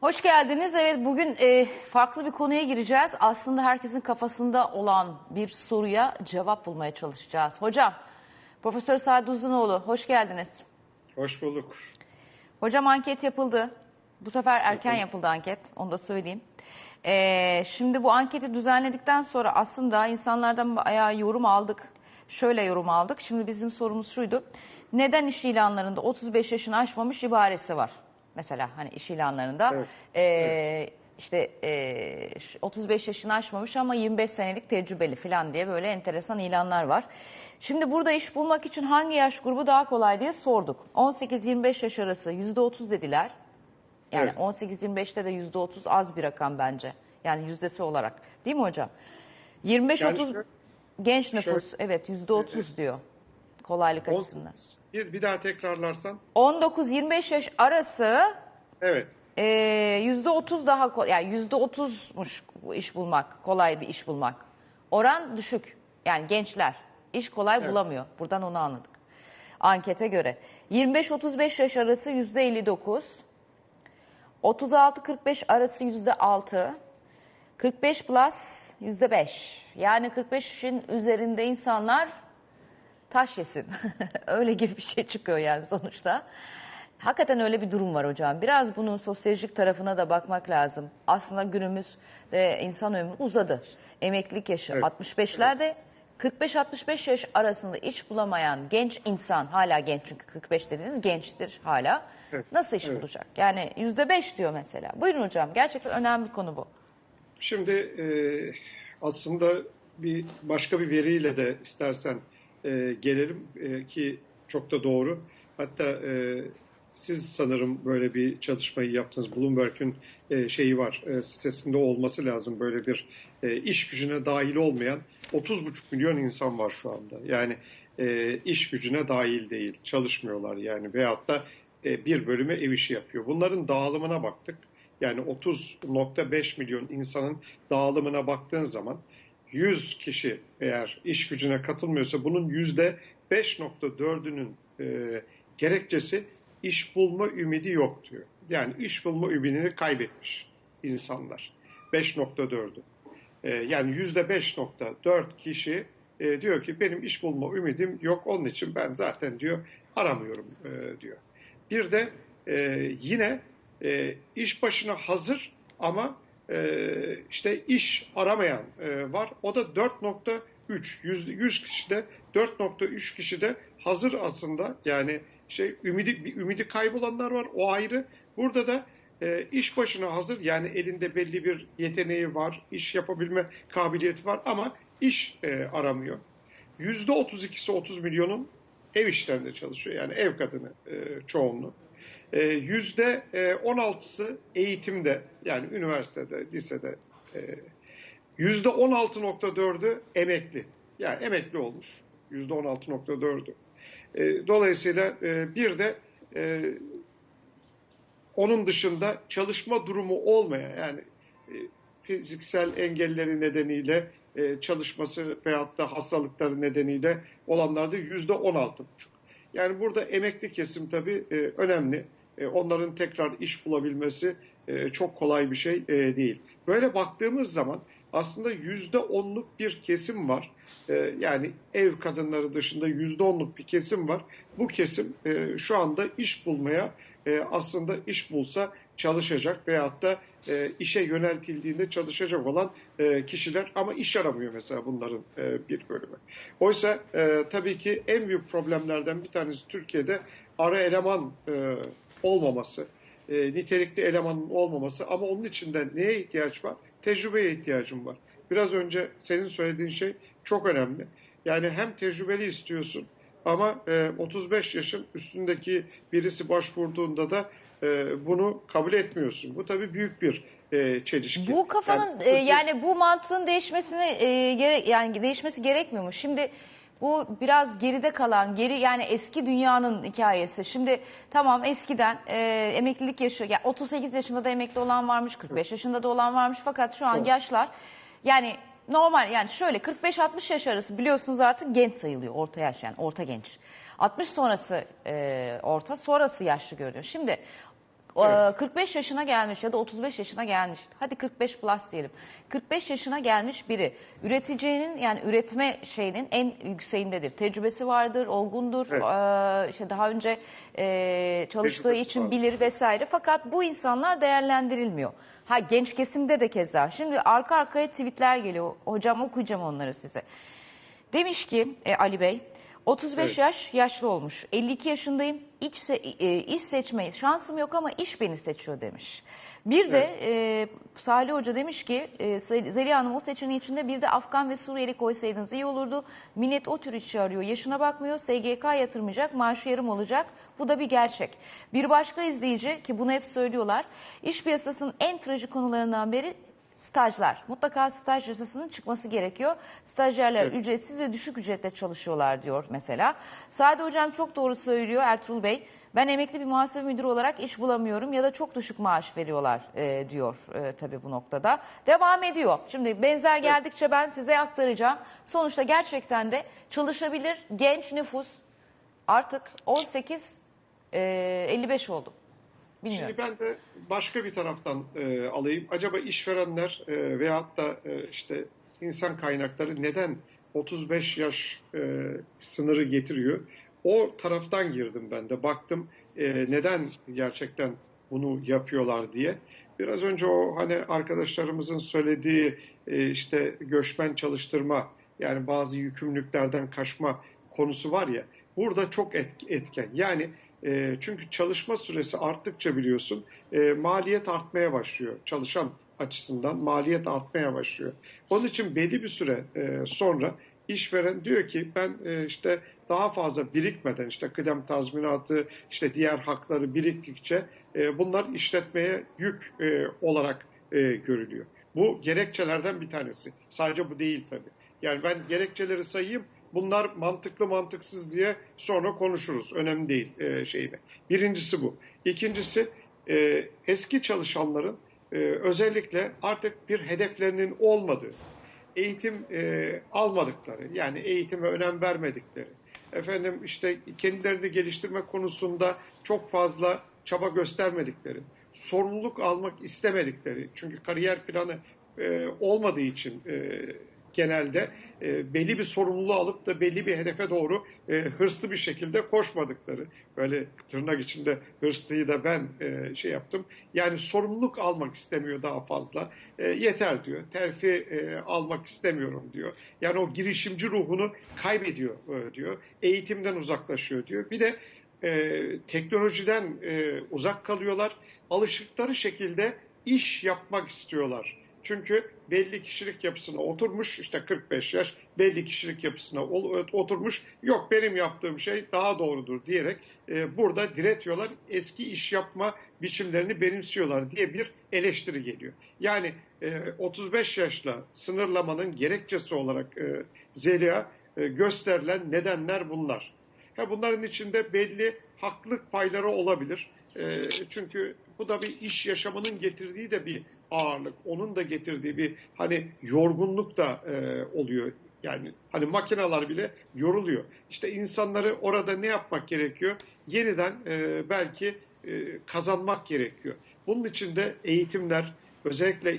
Hoş geldiniz. Evet bugün e, farklı bir konuya gireceğiz. Aslında herkesin kafasında olan bir soruya cevap bulmaya çalışacağız. Hocam, Profesör Sadi Uzunoğlu hoş geldiniz. Hoş bulduk. Hocam anket yapıldı. Bu sefer erken yapıldı anket, onu da söyleyeyim. E, şimdi bu anketi düzenledikten sonra aslında insanlardan bayağı yorum aldık. Şöyle yorum aldık. Şimdi bizim sorumuz şuydu. Neden iş ilanlarında 35 yaşını aşmamış ibaresi var? Mesela hani iş ilanlarında Evet, e, işte e, 35 yaşını aşmamış ama 25 senelik tecrübeli falan diye böyle enteresan ilanlar var. Şimdi burada iş bulmak için hangi yaş grubu daha kolay diye sorduk. 18-25 yaş arası %30 dediler. Yani Evet. 18-25'te de %30 az bir rakam bence. Yani yüzdesi olarak. Değil mi hocam? 25-30 Yani şöyle- genç nüfus evet %30 diyor kolaylık On- açısından. Bir, bir daha tekrarlarsan. 19-25 yaş arası Evet. yüzde otuz daha ko- yani yüzde otuzmuş bu iş bulmak kolay bir iş bulmak. Oran düşük yani gençler iş kolay bulamıyor. Buradan onu anladık. Ankete göre 25-35 yaş arası yüzde 59, 36-45 arası yüzde 6, 45 plus yüzde 5. Yani 45'in üzerinde insanlar taş yesin. öyle gibi bir şey çıkıyor yani sonuçta. Hakikaten öyle bir durum var hocam. Biraz bunun sosyolojik tarafına da bakmak lazım. Aslında günümüzde insan ömrü uzadı. Emeklilik yaşı Evet. 65'lerde 45-65 yaş arasında iş bulamayan genç insan hala genç çünkü 45 dediğiniz gençtir hala. Evet. Nasıl iş Evet. bulacak? Yani %5 diyor mesela. Buyurun hocam gerçekten önemli bir konu bu. Şimdi e, aslında bir başka bir veriyle de istersen e, gelelim e, ki çok da doğru. Hatta e, siz sanırım böyle bir çalışmayı yaptınız. Bloomberg'ün e, şeyi var, e, sitesinde olması lazım böyle bir e, iş gücüne dahil olmayan 30,5 milyon insan var şu anda. Yani e, iş gücüne dahil değil, çalışmıyorlar yani veyahut da e, bir bölümü ev işi yapıyor. Bunların dağılımına baktık. Yani 30.5 milyon insanın dağılımına baktığın zaman 100 kişi eğer iş gücüne katılmıyorsa bunun %5.4'ünün e, gerekçesi iş bulma ümidi yok diyor. Yani iş bulma ümidini kaybetmiş insanlar. 5.4'ü. E, yani %5.4 kişi e, diyor ki benim iş bulma ümidim yok onun için ben zaten diyor aramıyorum e, diyor. Bir de e, yine e, iş başına hazır ama e, işte iş aramayan e, var. O da 4.3 100, 100 kişide 4.3 kişide hazır aslında yani şey ümidi ümidi kaybolanlar var o ayrı. Burada da e, iş başına hazır yani elinde belli bir yeteneği var, iş yapabilme kabiliyeti var ama iş e, aramıyor. %32'si 30 milyonun ev işlerinde çalışıyor yani ev kadını e, çoğunluğu. E, Yüzde e, 16'sı eğitimde yani üniversitede, lisede. E, Yüzde 16.4'ü emekli. Yani emekli olmuş. Yüzde 16.4'ü. E, Dolayısıyla e, bir de e, onun dışında çalışma durumu olmayan yani e, fiziksel engelleri nedeniyle e, çalışması veyahut da hastalıkları nedeniyle olanlarda yüzde on altı buçuk. Yani burada emekli kesim tabii e, önemli. E, onların tekrar iş bulabilmesi e, çok kolay bir şey e, değil. Böyle baktığımız zaman aslında yüzde onluk bir kesim var. Yani ev kadınları dışında yüzde onluk bir kesim var. Bu kesim şu anda iş bulmaya aslında iş bulsa çalışacak veyahut da e, işe yöneltildiğinde çalışacak olan e, kişiler ama iş aramıyor mesela bunların e, bir bölümü. Oysa e, tabii ki en büyük problemlerden bir tanesi Türkiye'de ara eleman e, olmaması, e, nitelikli elemanın olmaması ama onun için de neye ihtiyaç var? Tecrübeye ihtiyacım var. Biraz önce senin söylediğin şey çok önemli. Yani hem tecrübeli istiyorsun ama e, 35 yaşın üstündeki birisi başvurduğunda da e, bunu kabul etmiyorsun. Bu tabii büyük bir e, çelişki. Bu kafanın e, yani, bu mantığın değişmesini e, gere, yani değişmesi gerekmiyor mu? Şimdi bu biraz geride kalan, geri yani eski dünyanın hikayesi. Şimdi tamam eskiden e, emeklilik yaşı, ya 38 yaşında da emekli olan varmış, 45 yaşında da olan varmış. Fakat şu an yaşlar yani normal yani şöyle 45-60 yaş arası biliyorsunuz artık genç sayılıyor orta yaş yani orta genç. 60 sonrası e, orta sonrası yaşlı görünüyor. Şimdi Ee, 45 yaşına gelmiş ya da 35 yaşına gelmiş. Hadi 45 plus diyelim. 45 yaşına gelmiş biri. Üreticinin yani üretme şeyinin en yükseğindedir. Tecrübesi vardır, olgundur. Evet. Ee, işte daha önce e, çalıştığı Tecrübesi için vardır. bilir vesaire. Fakat bu insanlar değerlendirilmiyor. Ha genç kesimde de keza. Şimdi arka arkaya tweetler geliyor. Hocam okuyacağım onları size. Demiş ki e, Ali Bey, 35 Evet. yaş yaşlı olmuş. 52 yaşındayım. İş, se- e, iş seçmeyi şansım yok ama iş beni seçiyor demiş. Bir de e, Salih Hoca demiş ki e, Zel- Zeliha Hanım o seçeneğin içinde bir de Afgan ve Suriyeli koysaydınız iyi olurdu. Millet o tür işçi arıyor. Yaşına bakmıyor. SGK yatırmayacak. Maaşı yarım olacak. Bu da bir gerçek. Bir başka izleyici ki bunu hep söylüyorlar. İş piyasasının en trajik konularından biri Stajlar. Mutlaka staj yasasının çıkması gerekiyor. Stajyerler Evet. ücretsiz ve düşük ücretle çalışıyorlar diyor mesela. Sade Hocam çok doğru söylüyor Ertuğrul Bey. Ben emekli bir muhasebe müdürü olarak iş bulamıyorum ya da çok düşük maaş veriyorlar e, diyor e, tabii bu noktada. Devam ediyor. Şimdi benzer geldikçe ben size aktaracağım. Sonuçta gerçekten de çalışabilir genç nüfus artık 18 e, 55 oldu. Bilmiyorum. Şimdi ben de başka bir taraftan e, alayım. Acaba işverenler e, veyahut da e, işte insan kaynakları neden 35 yaş e, sınırı getiriyor? O taraftan girdim ben de. Baktım e, neden gerçekten bunu yapıyorlar diye. Biraz önce o hani arkadaşlarımızın söylediği e, işte göçmen çalıştırma yani bazı yükümlülüklerden kaçma konusu var ya burada çok et- etken. Yani e, çünkü çalışma süresi arttıkça biliyorsun e, maliyet artmaya başlıyor. Çalışan açısından maliyet artmaya başlıyor. Onun için belli bir süre e, sonra işveren diyor ki ben e, işte daha fazla birikmeden işte kıdem tazminatı işte diğer hakları biriktikçe e, bunlar işletmeye yük e, olarak e, görülüyor. Bu gerekçelerden bir tanesi. Sadece bu değil tabii. Yani ben gerekçeleri sayayım. Bunlar mantıklı mantıksız diye sonra konuşuruz. Önemli değil e, şeyde. Birincisi bu. İkincisi e, eski çalışanların e, özellikle artık bir hedeflerinin olmadığı, eğitim e, almadıkları, yani eğitime önem vermedikleri, efendim işte kendilerini geliştirme konusunda çok fazla çaba göstermedikleri, sorumluluk almak istemedikleri, çünkü kariyer planı e, olmadığı için e, genelde e, belli bir sorumluluğu alıp da belli bir hedefe doğru e, hırslı bir şekilde koşmadıkları, böyle tırnak içinde hırslıyı da ben e, şey yaptım, yani sorumluluk almak istemiyor daha fazla, E, yeter diyor, terfi e, almak istemiyorum diyor. Yani o girişimci ruhunu kaybediyor e, diyor, eğitimden uzaklaşıyor diyor. Bir de e, teknolojiden e, uzak kalıyorlar, alışıkları şekilde iş yapmak istiyorlar. Çünkü belli kişilik yapısına oturmuş, işte 45 yaş belli kişilik yapısına oturmuş, yok benim yaptığım şey daha doğrudur diyerek e, burada diretiyorlar, eski iş yapma biçimlerini benimsiyorlar diye bir eleştiri geliyor. Yani e, 35 yaşla sınırlamanın gerekçesi olarak e, Zeliha e, gösterilen nedenler bunlar. Ha, bunların içinde belli haklılık payları olabilir. E, çünkü bu da bir iş yaşamının getirdiği de bir ağırlık. Onun da getirdiği bir hani yorgunluk da e, oluyor. Yani hani makineler bile yoruluyor. İşte insanları orada ne yapmak gerekiyor? Yeniden e, belki e, kazanmak gerekiyor. Bunun için de eğitimler, özellikle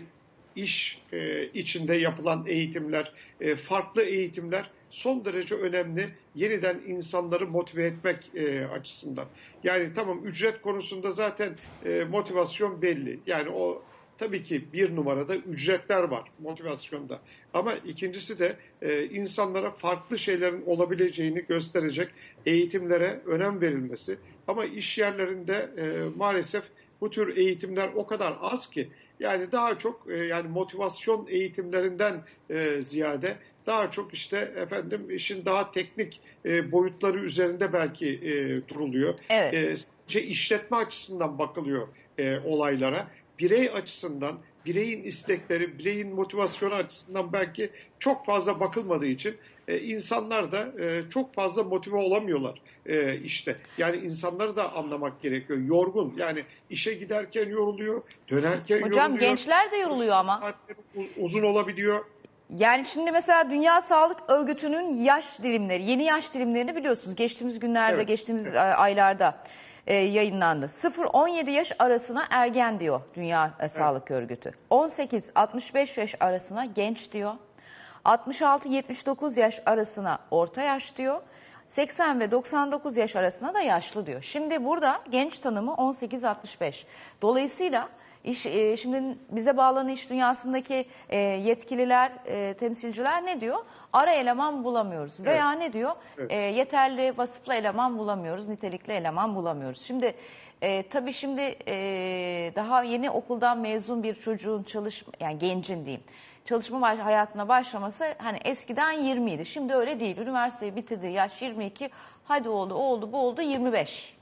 iş e, içinde yapılan eğitimler, e, farklı eğitimler son derece önemli. Yeniden insanları motive etmek e, açısından. Yani tamam ücret konusunda zaten e, motivasyon belli. Yani o tabii ki bir numarada ücretler var motivasyonda. Ama ikincisi de e, insanlara farklı şeylerin olabileceğini gösterecek eğitimlere önem verilmesi. Ama iş yerlerinde e, maalesef bu tür eğitimler o kadar az ki yani daha çok e, yani motivasyon eğitimlerinden e, ziyade daha çok işte efendim işin daha teknik e, boyutları üzerinde belki e, duruluyor. Evet. E, işletme açısından bakılıyor e, olaylara. Birey açısından, bireyin istekleri, bireyin motivasyonu açısından belki çok fazla bakılmadığı için e, insanlar da e, çok fazla motive olamıyorlar e, işte. Yani insanları da anlamak gerekiyor. Yorgun yani işe giderken yoruluyor, dönerken Hocam yoruluyor. gençler de yoruluyor ama. Uzun olabiliyor. Yani şimdi mesela Dünya Sağlık Örgütü'nün yaş dilimleri, yeni yaş dilimlerini biliyorsunuz. Geçtiğimiz günlerde, Evet, geçtiğimiz evet. e, aylarda e, yayınlandı. 0-17 yaş arasına ergen diyor Dünya e, Sağlık Örgütü. 18-65 yaş arasına genç diyor. 66-79 yaş arasına orta yaş diyor. 80 ve 99 yaş arasına da yaşlı diyor. Şimdi burada genç tanımı 18-65. Dolayısıyla iş, e, şimdi bize bağlanan iş dünyasındaki e, yetkililer, e, temsilciler ne diyor? Ara eleman bulamıyoruz veya ne diyor? E, yeterli vasıflı eleman bulamıyoruz, nitelikli eleman bulamıyoruz. Şimdi e, tabii şimdi e, daha yeni okuldan mezun bir çocuğun çalışma, yani gencin diyeyim çalışma hayatına başlaması hani eskiden 20 idi. Şimdi öyle değil. Üniversiteyi bitirdiği yaş 22. Hadi oldu, o oldu, bu oldu 25.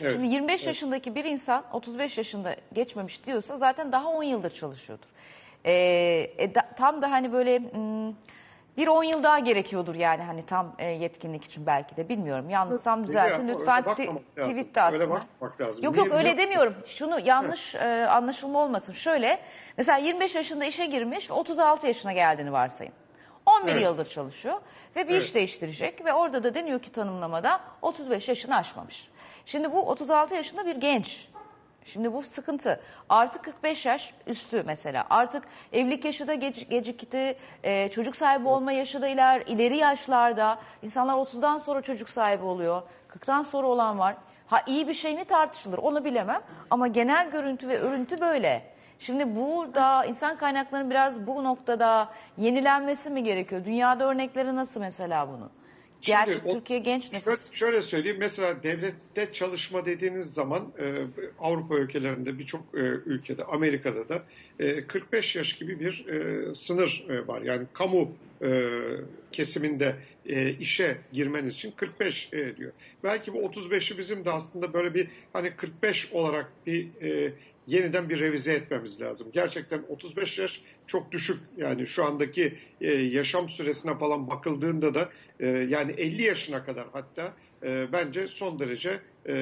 Evet. Şimdi 25 yaşındaki bir insan 35 yaşında geçmemiş diyorsa zaten daha 10 yıldır çalışıyordur. Ee, e, da- tam da hani böyle hmm, bir 10 yıl daha gerekiyordur yani hani tam e, yetkinlik için belki de bilmiyorum. Yanlışsam düzeltin lütfen tweet de lazım. Yok yok öyle demiyorum. Şunu yanlış e, anlaşılma olmasın. Şöyle mesela 25 yaşında işe girmiş ve 36 yaşına geldiğini varsayın. 11 Evet. yıldır çalışıyor ve bir Evet. iş değiştirecek ve orada da deniyor ki tanımlamada 35 yaşını aşmamış. Şimdi bu 36 yaşında bir genç. Şimdi bu sıkıntı. Artı 45 yaş üstü mesela. Artık evlilik yaşı da gec- gecikti. e, çocuk sahibi olma yaşı da iler, ileri yaşlarda. İnsanlar 30'dan sonra çocuk sahibi oluyor. 40'tan sonra olan var. Ha iyi bir şey mi tartışılır onu bilemem. Ama genel görüntü ve örüntü böyle. Şimdi burada insan kaynaklarının biraz bu noktada yenilenmesi mi gerekiyor? Dünyada örnekleri nasıl mesela bunun? Gerçi Şimdi o- Türkiye genç nüfus. Şöyle, şöyle söyleyeyim. Mesela devlette çalışma dediğiniz zaman e, Avrupa ülkelerinde birçok e, ülkede, Amerika'da da e, 45 yaş gibi bir e, sınır e, var. Yani kamu e, kesiminde e, işe girmeniz için 45 e, diyor. Belki bu 35'i bizim de aslında böyle bir hani 45 olarak bir e, yeniden bir revize etmemiz lazım. Gerçekten 35 yaş çok düşük. Yani şu andaki e, yaşam süresine falan bakıldığında da e, yani 50 yaşına kadar hatta e, bence son derece e,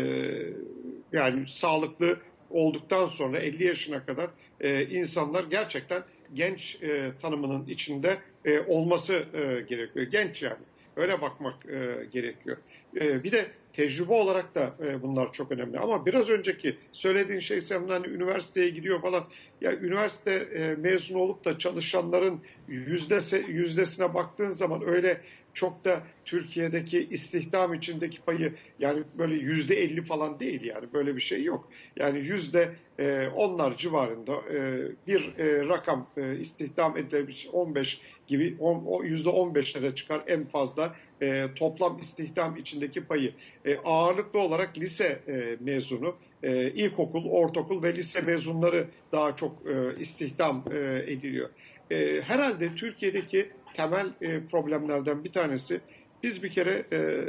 yani sağlıklı olduktan sonra 50 yaşına kadar e, insanlar gerçekten genç e, tanımının içinde e, olması e, gerekiyor. Genç yani. Öyle bakmak e, gerekiyor. E, bir de tecrübe olarak da e, bunlar çok önemli. Ama biraz önceki söylediğin şey sen hani üniversiteye gidiyor falan. Ya üniversite e, mezun olup da çalışanların yüzdesi, yüzdesine baktığın zaman öyle çok da Türkiye'deki istihdam içindeki payı yani böyle yüzde elli falan değil yani böyle bir şey yok. Yani yüzde e, onlar civarında e, bir e, rakam istihdam edilebilir 15 gibi yüzde 15'lere çıkar en fazla toplam istihdam içindeki payı. Ağırlıklı olarak lise mezunu, ilkokul, ortaokul ve lise mezunları daha çok istihdam ediliyor. Herhalde Türkiye'deki temel e, problemlerden bir tanesi biz bir kere e,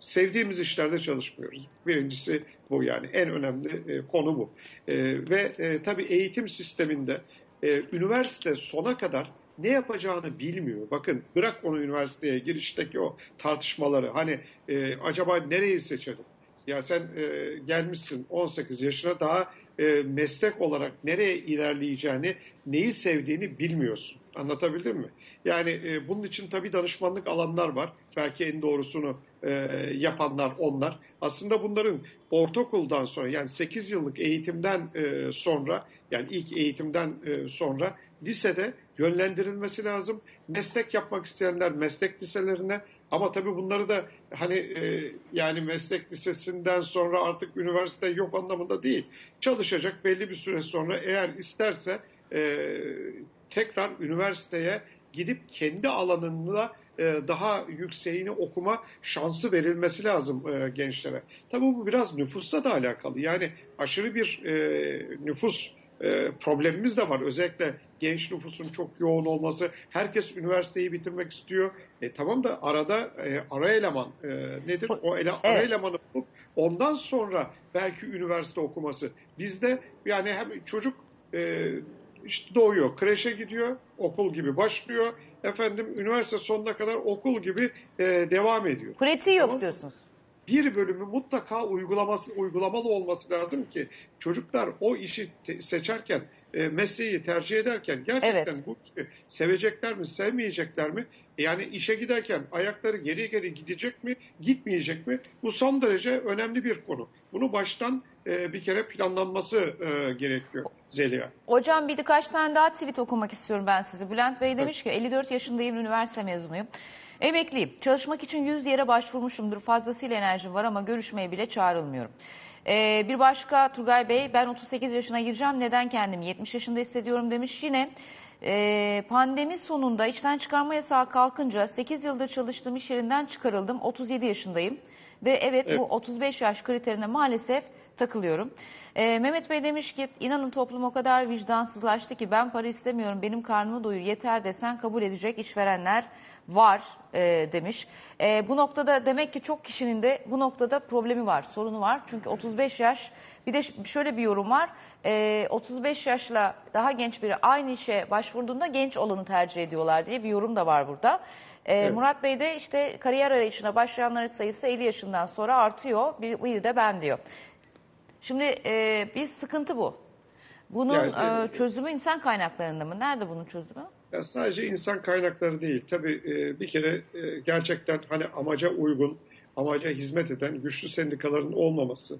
sevdiğimiz işlerde çalışmıyoruz. Birincisi bu yani en önemli e, konu bu. E, ve e, tabii eğitim sisteminde e, üniversite sona kadar ne yapacağını bilmiyor. Bakın bırak onu üniversiteye girişteki o tartışmaları. Hani e, acaba nereyi seçelim? Ya sen e, gelmişsin 18 yaşına daha e, meslek olarak nereye ilerleyeceğini, neyi sevdiğini bilmiyorsun. Anlatabildim mi? Yani e, bunun için tabii danışmanlık alanlar var. Belki en doğrusunu e, yapanlar onlar. Aslında bunların ortaokuldan sonra yani 8 yıllık eğitimden e, sonra yani ilk eğitimden e, sonra lisede yönlendirilmesi lazım. Meslek yapmak isteyenler meslek liselerine ama tabii bunları da hani e, yani meslek lisesinden sonra artık üniversite yok anlamında değil. Çalışacak belli bir süre sonra eğer isterse e, tekrar üniversiteye gidip kendi alanında e, daha yükseğini okuma şansı verilmesi lazım e, gençlere. Tabii bu biraz nüfusla da alakalı. Yani aşırı bir e, nüfus e, problemimiz de var. Özellikle genç nüfusun çok yoğun olması. Herkes üniversiteyi bitirmek istiyor. E, tamam da arada e, ara eleman e, nedir? O ele, ara Evet. elemanı bulup ondan sonra belki üniversite okuması. Bizde yani hem çocuk e, işte doğuyor, kreşe gidiyor, okul gibi başlıyor. Efendim üniversite sonuna kadar okul gibi e, devam ediyor. Pratiği yok Tamam. diyorsunuz. Bir bölümü mutlaka uygulaması uygulamalı olması lazım ki çocuklar o işi seçerken e, mesleği tercih ederken gerçekten Evet. bu işi sevecekler mi, sevmeyecekler mi? Yani işe giderken ayakları geri geri gidecek mi, gitmeyecek mi? Bu son derece önemli bir konu. Bunu baştan e, bir kere planlanması e, gerekiyor Zeliha. Hocam bir birkaç tane daha tweet okumak istiyorum ben size. Bülent Bey demiş ki 54 yaşındayım, üniversite mezunuyum. Emekliyim. Çalışmak için 100 yere başvurmuşumdur. Fazlasıyla enerjim var ama görüşmeye bile çağrılmıyorum. Ee, bir başka Turgay Bey ben 38 yaşına gireceğim. Neden kendimi 70 yaşında hissediyorum demiş. Yine e, pandemi sonunda işten çıkarma yasağı kalkınca 8 yıldır çalıştığım iş yerinden çıkarıldım. 37 yaşındayım. Ve evet, Evet. bu 35 yaş kriterine maalesef takılıyorum. Ee, Mehmet Bey demiş ki inanın toplum o kadar vicdansızlaştı ki ben para istemiyorum benim karnımı doyur yeter desen kabul edecek işverenler var e, demiş. E, bu noktada demek ki çok kişinin de bu noktada problemi var, sorunu var. Çünkü 35 yaş bir de şöyle bir yorum var. E, 35 yaşla daha genç biri aynı işe başvurduğunda genç olanı tercih ediyorlar diye bir yorum da var burada. E, Evet. Murat Bey de işte kariyer arayışına başlayanların sayısı 50 yaşından sonra artıyor. Bir, biri de ben diyor. Şimdi e, bir sıkıntı bu. Bunun Yani, e, çözümü insan kaynaklarında mı? Nerede bunun çözümü? Ya sadece insan kaynakları değil. Tabii e, bir kere e, gerçekten hani amaca uygun, amaca hizmet eden güçlü sendikaların olmaması,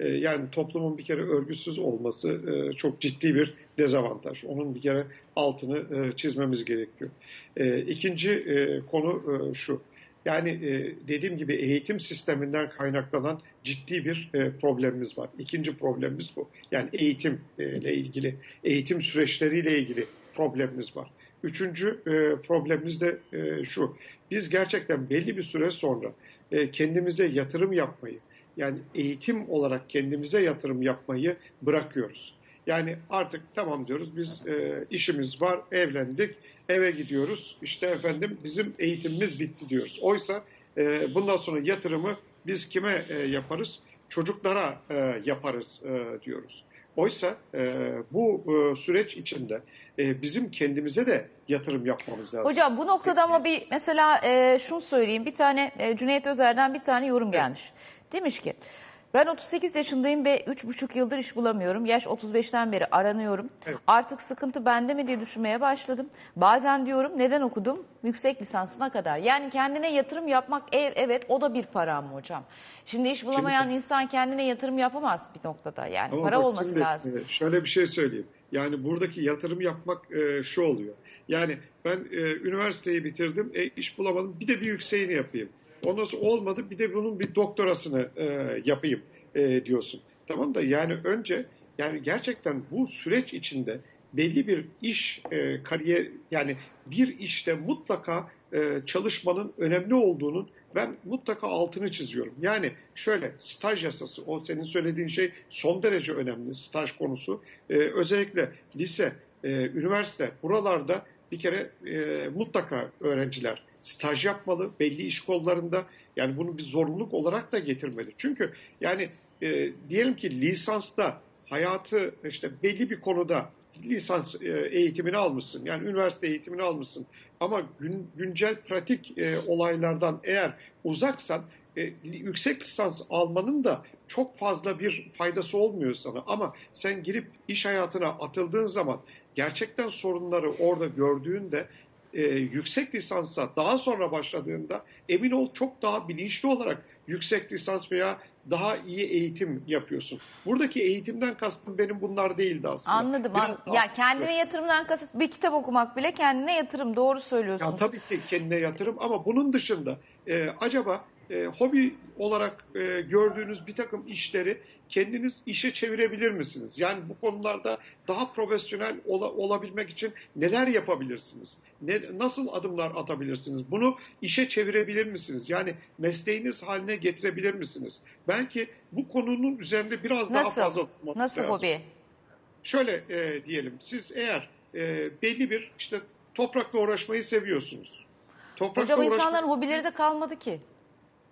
e, yani toplumun bir kere örgütsüz olması çok ciddi bir dezavantaj. Onun bir kere altını çizmemiz gerekiyor. E, İkinci e, konu şu. Yani dediğim gibi eğitim sisteminden kaynaklanan ciddi bir problemimiz var. İkinci problemimiz bu. Yani eğitim e, ile ilgili, eğitim süreçleriyle ilgili problemimiz var. Üçüncü e, problemimiz de e, şu. Biz gerçekten belli bir süre sonra e, kendimize yatırım yapmayı, yani eğitim olarak kendimize yatırım yapmayı bırakıyoruz. Yani artık tamam diyoruz biz e, işimiz var, evlendik, eve gidiyoruz. İşte efendim bizim eğitimimiz bitti diyoruz. Oysa e, bundan sonra yatırımı biz kime e, yaparız? Çocuklara e, yaparız e, diyoruz. Oysa e, bu e, süreç içinde e, bizim kendimize de yatırım yapmamız lazım. Hocam bu noktada ama bir mesela e, şunu söyleyeyim. Bir tane e, Cüneyt Özer'den bir tane yorum gelmiş. Demiş ki ben 38 yaşındayım ve 3,5 yıldır iş bulamıyorum. Yaş 35'ten beri aranıyorum. Evet. Artık sıkıntı bende mi diye düşünmeye başladım. Bazen diyorum neden okudum? Yüksek lisansına kadar. Yani kendine yatırım yapmak ev evet o da bir para mı hocam? Şimdi iş bulamayan insan kendine yatırım yapamaz bir noktada. Yani Ama para bak olması şimdi, lazım. e, Şöyle bir şey söyleyeyim. Yani buradaki yatırım yapmak e, şu oluyor. Yani ben e, üniversiteyi bitirdim, e, iş bulamadım, bir de bir yükseğini yapayım. Ondan sonra olmadı, bir de bunun bir doktorasını e, yapayım e, diyorsun. Tamam da yani önce yani gerçekten bu süreç içinde belli bir iş e, kariyer yani bir işte mutlaka e, çalışmanın önemli olduğunun ben mutlaka altını çiziyorum. Yani şöyle staj yasası o senin söylediğin şey son derece önemli staj konusu. E, özellikle lise, e, üniversite buralarda bir kere e, mutlaka öğrenciler staj yapmalı belli iş kollarında. Yani bunu bir zorunluluk olarak da getirmeli. Çünkü yani e, diyelim ki lisansta hayatı işte belli bir konuda lisans e, eğitimini almışsın. Yani üniversite eğitimini almışsın. Ama gün, güncel pratik e, olaylardan eğer uzaksan e, yüksek lisans almanın da çok fazla bir faydası olmuyor sana. Ama sen girip iş hayatına atıldığın zaman gerçekten sorunları orada gördüğünde e, yüksek lisansa daha sonra başladığında emin ol çok daha bilinçli olarak yüksek lisans veya daha iyi eğitim yapıyorsun. Buradaki eğitimden kastım benim bunlar değildi aslında. Anladım. Biraz an- ya kendine yatırımdan kasıt bir kitap okumak bile kendine yatırım. Doğru söylüyorsun. Ya tabii ki kendine yatırım ama bunun dışında e, acaba e, hobi olarak e, gördüğünüz bir takım işleri kendiniz işe çevirebilir misiniz? Yani bu konularda daha profesyonel ola- olabilmek için neler yapabilirsiniz? Ne, nasıl adımlar atabilirsiniz? Bunu işe çevirebilir misiniz? Yani mesleğiniz haline getirebilir misiniz? Belki bu konunun üzerinde biraz daha Nasıl? fazla durmamız Nasıl lazım. hobi? Şöyle e, diyelim, siz eğer e, belli bir işte toprakla uğraşmayı seviyorsunuz. Toprakla Hocam uğraşmak- insanların hobileri de kalmadı ki.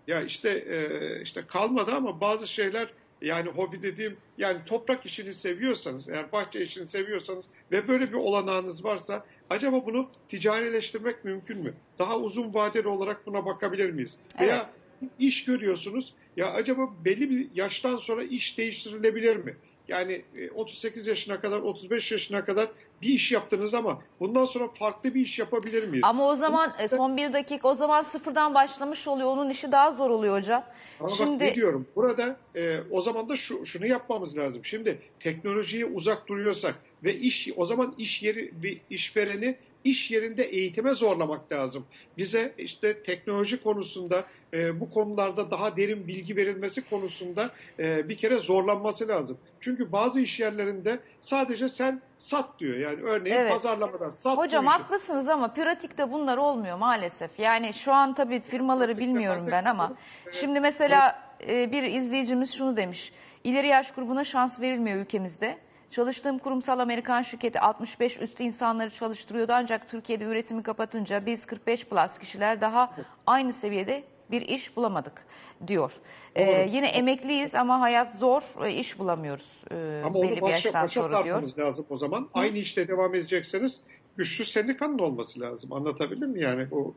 Ya işte e, işte kalmadı ama bazı şeyler yani hobi dediğim yani toprak işini seviyorsanız eğer bahçe işini seviyorsanız ve böyle bir olanağınız varsa acaba bunu ticarileştirmek mümkün mü? Daha uzun vadeli olarak buna bakabilir miyiz? Veya iş görüyorsunuz ya acaba belli bir yaştan sonra iş değiştirilebilir mi? Yani e, 38 yaşına kadar, 35 yaşına kadar bir iş yaptınız ama bundan sonra farklı bir iş yapabilir miyiz? Ama o zaman e, son bir dakika o zaman sıfırdan başlamış oluyor. Onun işi daha zor oluyor hocam. Ama bak Şimdi ne diyorum burada e, o zaman da şu, şunu yapmamız lazım. Şimdi teknolojiye uzak duruyorsak ve iş o zaman iş yeri bir işvereni iş yerinde eğitime zorlamak lazım. Bize işte teknoloji konusunda e, bu konularda daha derin bilgi verilmesi konusunda e, bir kere zorlanması lazım. Çünkü bazı iş yerlerinde sadece sen sat diyor. Yani örneğin Evet. pazarlamadan sat hocam işi. haklısınız ama pratikte bunlar olmuyor maalesef. Yani şu an tabii firmaları Pratikte bilmiyorum ben ama şimdi mesela e, bir izleyicimiz şunu demiş. İleri yaş grubuna şans verilmiyor ülkemizde. Çalıştığım kurumsal Amerikan şirketi 65 üstü insanları çalıştırıyordu ancak Türkiye'de üretimi kapatınca biz 45 plus kişiler daha aynı seviyede bir iş bulamadık diyor. E, Doğru. yine emekliyiz ama hayat zor, e, iş bulamıyoruz e, Ama belli onu bir başa, yaştan başa sonra diyor. lazım o zaman. Aynı işte devam edecekseniz güçlü sendikanın olması lazım. Anlatabildim mi? Yani o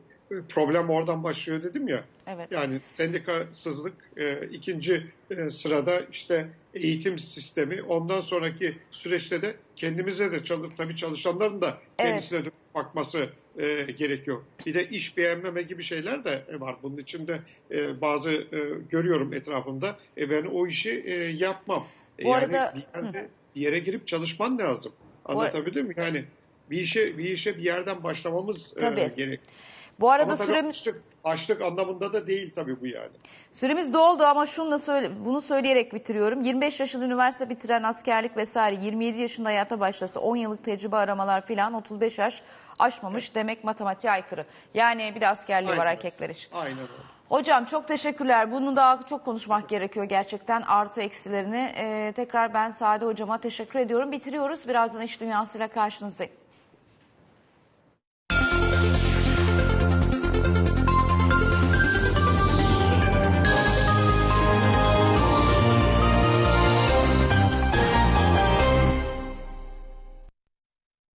problem oradan başlıyor dedim ya. Evet. Yani sendikasızlık e, ikinci e, sırada işte eğitim sistemi ondan sonraki süreçte de kendimize de çalış, tabii çalışanların da Evet. kendisine dönüp bakması e, gerekiyor. Bir de iş beğenmeme gibi şeyler de var. Bunun içinde e, bazı e, görüyorum etrafında. E, ben o işi e, yapmam. E, Bu yani arada- bir, yerde, bir yere girip çalışman lazım. Anlatabildim mi? Yani bir işe bir işe bir yerden başlamamız e, Tabii. Bu arada Ama süremiz açlık, açlık anlamında da değil tabii bu yani. Süremiz doldu ama şunu söyle, bunu söyleyerek bitiriyorum. 25 yaşında üniversite bitiren askerlik vesaire 27 yaşında hayata başlasa 10 yıllık tecrübe aramalar filan 35 yaş aşmamış demek matematiğe aykırı. Yani bir de askerliği var Aynen. erkekler için. Aynen öyle. Hocam çok teşekkürler. Bunu daha çok konuşmak gerekiyor gerçekten artı eksilerini. Ee, tekrar ben Sade hocama teşekkür ediyorum. Bitiriyoruz. Birazdan iş dünyasıyla karşınızdayım.